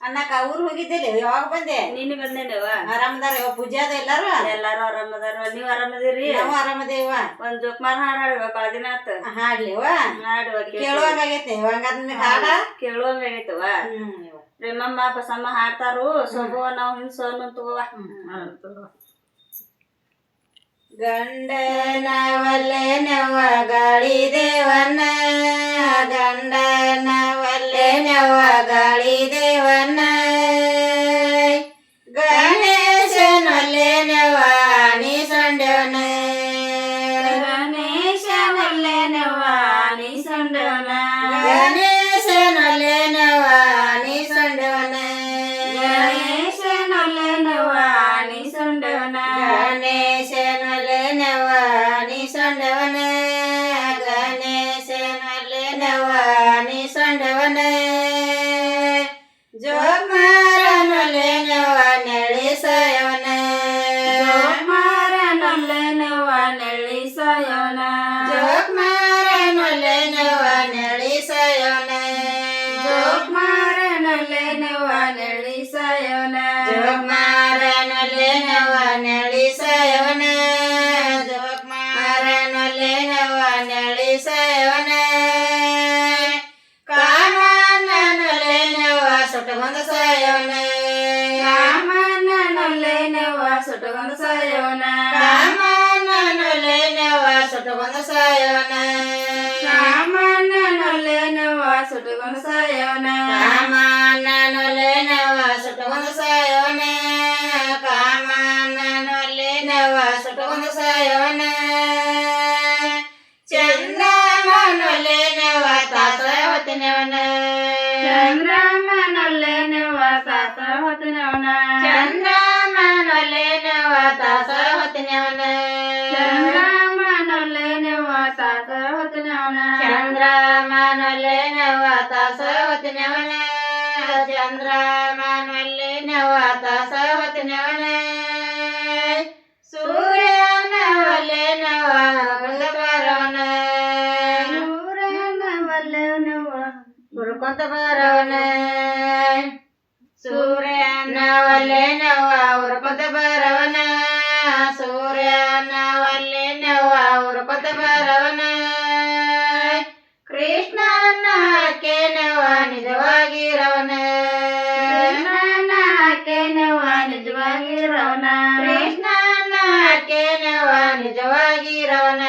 ಅನ್ನಕ ಊರ್ ಹೋಗಿದ್ದಿಲ್ಲ ಯಾವಾಗ ಬಂದೆ ನೀನು ಬಂದೇನವ ಆರಾಮದಾರ ಯಾವ ಪೂಜೆ ಅದ ಎಲ್ಲಾರು ಎಲ್ಲಾರು ಆರಾಮದಾರ ನೀವ್ ಆರಾಮದಿರಿ ನಾವು ಆರಾಮದೇವ ಒಂದ್ ಜೋಕ್ಮಾರ್ ಹಾಡ್ ಹಾಡುವ ಬಾಳ ದಿನ ಆತ ಹಾಡ್ಲಿವ ಹಾಡುವ ಕೇಳುವಾಗ ಆಗೈತೆ ಹಂಗಾದ್ರೆ ಹಾಡ ಕೇಳುವಂಗ ಆಗೈತವ ಹ್ಮ್ ಯವ್ವ. ಪ್ರೇಮಮ್ಮ ಬಸಮ್ಮ ಹಾಡ್ತಾರು ಸೊಬವ ನಾವ್ ಹಿಂಗ್ ಸೋನು ತಗೋವ ಗಂಡನ ಒಲ್ಲೆ ನವ ಗಾಳಿ ದೇವನ ಗಂಡನ ಒಲ್ಲೆ ನವ ಗಾಳಿ ದೇವನ ની સંડવને જોગ મારા નલે નવા નળે સર ಸುಟಗೊಂದ ಸಾಯೋನ ಕಾಮನೊಲ್ಲೆ ನವ ಸುಟ್ಟಗೊಂದ ಸಾಯವನ ರಾಮನೊಲ್ಲೆ ನವ್ವ ಸುಟಗೊಂದ ಸಾಯೋನ ಕಾಮನೊಲ್ಲೆ ನವ ಸುಟ್ಟಗೊಂದ ಸಾಯವನ ಕಾಮನೊಲ್ಲೆ ನವ ಸುಟ್ಟಗೊಂದ ಸಾಯವನ ಚಂದ್ರಮನೊಲ್ಲೆ ನವ ತಾತ ನವ ತಾಸ ಹೊತ್ತಿನವನ ಚಂದ್ರಮನೊಲ್ಲೆ ನವ ತಾಸ ಹೊತ್ತಿನವನ ಸೂರ್ಯನ ಒಲ್ಲೆ ನವ ಕುಂದ ಬರವನ ಸೂರ್ಯನವಲ್ಲೆ ನವ್ವ ಹುರ್ಕೊಂತ ಬರವನ ಸೂರ್ಯನ ಒಲ್ಲೆ ನವ ಹುರ್ಕೊಂತ ಬರವನ ನಿಜವಾಗಿರವನ. ಕೃಷ್ಣನ ಕೇನವ ನಿಜವಾಗಿರವನ.